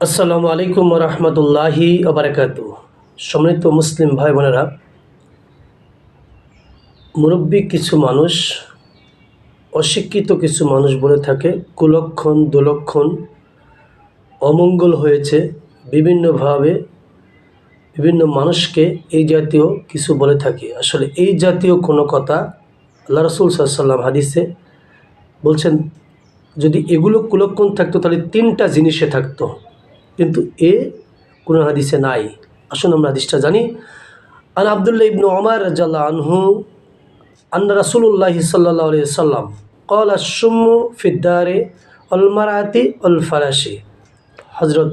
আসসালামু আলাইকুম রহমতুল্লাহি আবরাকাত সম্মানিত মুসলিম ভাই বোনেরা মুরব্বী কিছু মানুষ, অশিক্ষিত কিছু মানুষ বলে থাকে, কুলক্ষণ, দুলক্ষণ অমঙ্গল হয়েছে বিভিন্নভাবে, বিভিন্ন মানুষকে এই জাতীয় কিছু বলে থাকে। আসলে এই জাতীয় কোনো কথা আল্লাহ রসুল সাল্লাম হাদিসে বলছেন, যদি এগুলো কুলক্ষণ থাকতো, তাহলে তিনটা জিনিসে থাকতো। কিন্তু এ কোনো হাদিসে নাই। আসুন আমরা হাদিসটা জানি। আন আবদুল্লাহ ইবনু ওমর রাজাল্লাহ আনহু আন্না রাসুল্লাহি সাল্লাহ সাল্লাম কল আসমু ফিদ্দারে অলমারাতি অল ফারাসি হজরত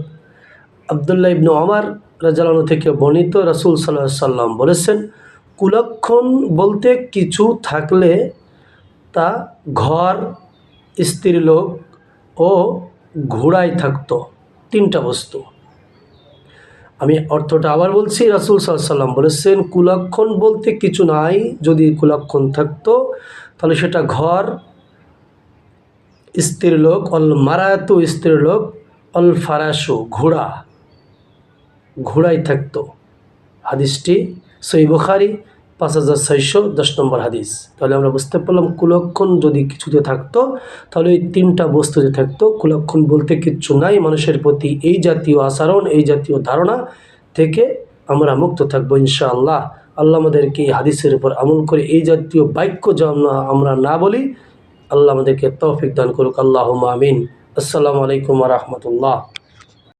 আবদুল্লাহ ইবনু ওমর রাজালানু থেকে বর্ণিত রাসুল সাল্লাহ সাল্লাম বলেছেন, কুলক্ষণ বলতে কিছু থাকলে তা ঘর, স্ত্রীলোক ও ঘোড়ায় থাকতো। তিনটা বস্তু। আমি অর্থটা আবার বলছি, রাসুল সাল্লাম বলেছেন, কুলক্ষণ বলতে কিছু নাই, যদি কুলক্ষণ থাকতো, তাহলে সেটা ঘর, স্ত্রীর লোক, অল মারায়াতু স্ত্রীর লোক, অল ফারাসু, ঘোড়া, ঘোড়াই থাকতো। হাদিসটি সই বুখারি। পাঁচ হাজার ছয়শো দশ নম্বর হাদিস। তাহলে আমরা বুঝতে পারলাম কুলক্ষণ যদি কিছুতে থাকতো, তাহলে এই তিনটা বস্তুতে থাকতো। কুলক্ষণ বলতে কিচ্ছু নাই, মানুষের প্রতি এই জাতীয় আচরণ, এই জাতীয় ধারণা থেকে আমরা মুক্ত থাকব ইনশাআল্লাহ। আল্লাহ আমাদেরকে এই হাদিসের উপর আমল করে এই জাতীয় বাক্য যেন আমরা না বলি, আল্লাহ আমাদেরকে তৌফিক দান করুক। আল্লাহ আমিন। আসসালামু আলাইকুম রহমতুল্লাহ।